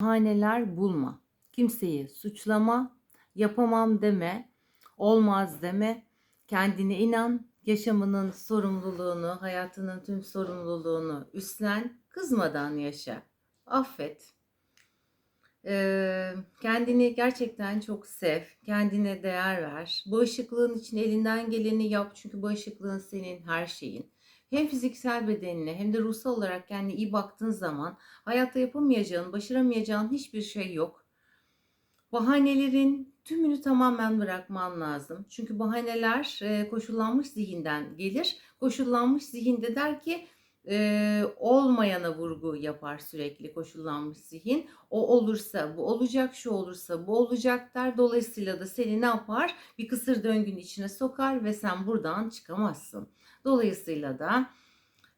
Bahaneler bulma. Kimseyi suçlama, yapamam deme, olmaz deme. Kendine inan, yaşamının sorumluluğunu, hayatının tüm sorumluluğunu üstlen, kızmadan yaşa. Affet. Ee, kendini gerçekten çok sev, kendine değer ver. Bağışıklığın için elinden geleni yap çünkü bağışıklığın senin her şeyin. Hem fiziksel bedenine hem de ruhsal olarak kendine iyi baktığın zaman hayatta yapamayacağın, başaramayacağın hiçbir şey yok. Bahanelerin tümünü tamamen bırakman lazım. Çünkü bahaneler e, koşullanmış zihinden gelir. Koşullanmış zihinde der ki e, olmayana vurgu yapar sürekli koşullanmış zihin. O olursa bu olacak, şu olursa bu olacak der. Dolayısıyla da seni ne yapar? Bir kısır döngünün içine sokar ve sen buradan çıkamazsın. Dolayısıyla da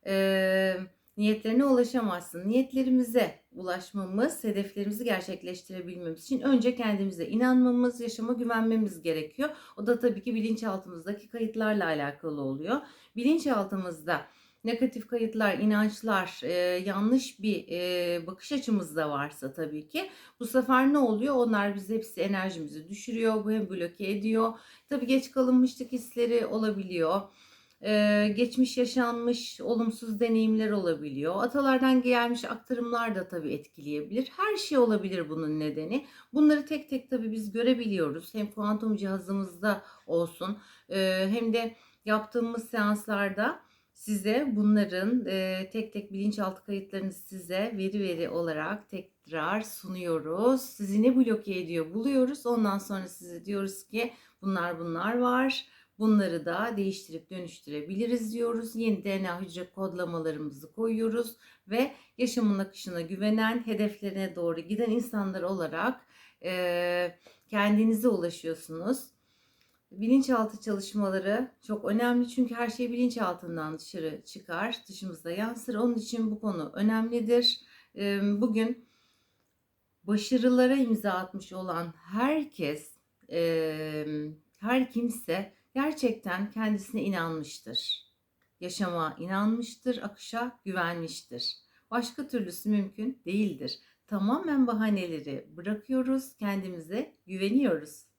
e, niyetlerine ulaşamazsın. Niyetlerimize ulaşmamız, hedeflerimizi gerçekleştirebilmemiz için önce kendimize inanmamız, yaşama güvenmemiz gerekiyor. O da tabii ki bilinçaltımızdaki kayıtlarla alakalı oluyor. Bilinçaltımızda negatif kayıtlar, inançlar, e, yanlış bir e, bakış açımız da varsa tabii ki bu sefer ne oluyor? Onlar bize hepsi enerjimizi düşürüyor, bu hem bloke ediyor. Tabii geç kalınmışlık hisleri olabiliyor. Ee, geçmiş yaşanmış olumsuz deneyimler olabiliyor. Atalardan gelmiş aktarımlar da tabii etkileyebilir. Her şey olabilir bunun nedeni. Bunları tek tek tabii biz görebiliyoruz. Hem kuantum cihazımızda olsun e, hem de yaptığımız seanslarda size bunların e, tek tek bilinçaltı kayıtlarını size veri veri olarak tekrar sunuyoruz. Sizi ne bloke ediyor buluyoruz. Ondan sonra size diyoruz ki bunlar bunlar var. Bunları da değiştirip dönüştürebiliriz diyoruz. Yeni DNA hücre kodlamalarımızı koyuyoruz ve yaşamın akışına güvenen, hedeflerine doğru giden insanlar olarak e, kendinize ulaşıyorsunuz. Bilinçaltı çalışmaları çok önemli çünkü her şey bilinçaltından dışarı çıkar, dışımızda yansır. Onun için bu konu önemlidir. E, bugün başarılara imza atmış olan herkes, e, her kimse gerçekten kendisine inanmıştır. Yaşama inanmıştır, akışa güvenmiştir. Başka türlüsü mümkün değildir. Tamamen bahaneleri bırakıyoruz, kendimize güveniyoruz.